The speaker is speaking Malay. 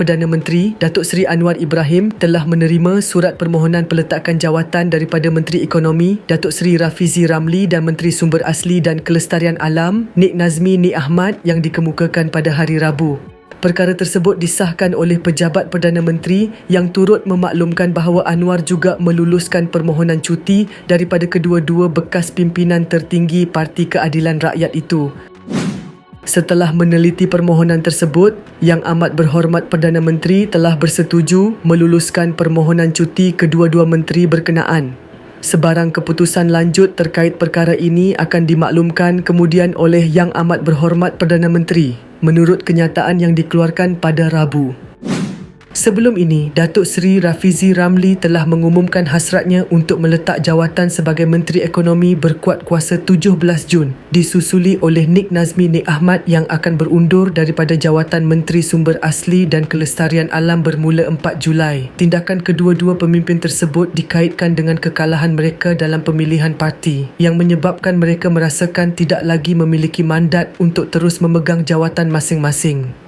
Perdana Menteri Datuk Seri Anwar Ibrahim telah menerima surat permohonan peletakan jawatan daripada Menteri Ekonomi Datuk Seri Rafizi Ramli dan Menteri Sumber Asli dan Kelestarian Alam Nik Nazmi Nik Ahmad yang dikemukakan pada hari Rabu. Perkara tersebut disahkan oleh pejabat Perdana Menteri yang turut memaklumkan bahawa Anwar juga meluluskan permohonan cuti daripada kedua-dua bekas pimpinan tertinggi Parti Keadilan Rakyat itu. Setelah meneliti permohonan tersebut, Yang Amat Berhormat Perdana Menteri telah bersetuju meluluskan permohonan cuti kedua-dua menteri berkenaan. Sebarang keputusan lanjut terkait perkara ini akan dimaklumkan kemudian oleh Yang Amat Berhormat Perdana Menteri menurut kenyataan yang dikeluarkan pada Rabu. Sebelum ini, Datuk Seri Rafizi Ramli telah mengumumkan hasratnya untuk meletak jawatan sebagai Menteri Ekonomi berkuat kuasa 17 Jun, disusuli oleh Nik Nazmi Nik Ahmad yang akan berundur daripada jawatan Menteri Sumber Asli dan Kelestarian Alam bermula 4 Julai. Tindakan kedua-dua pemimpin tersebut dikaitkan dengan kekalahan mereka dalam pemilihan parti yang menyebabkan mereka merasakan tidak lagi memiliki mandat untuk terus memegang jawatan masing-masing.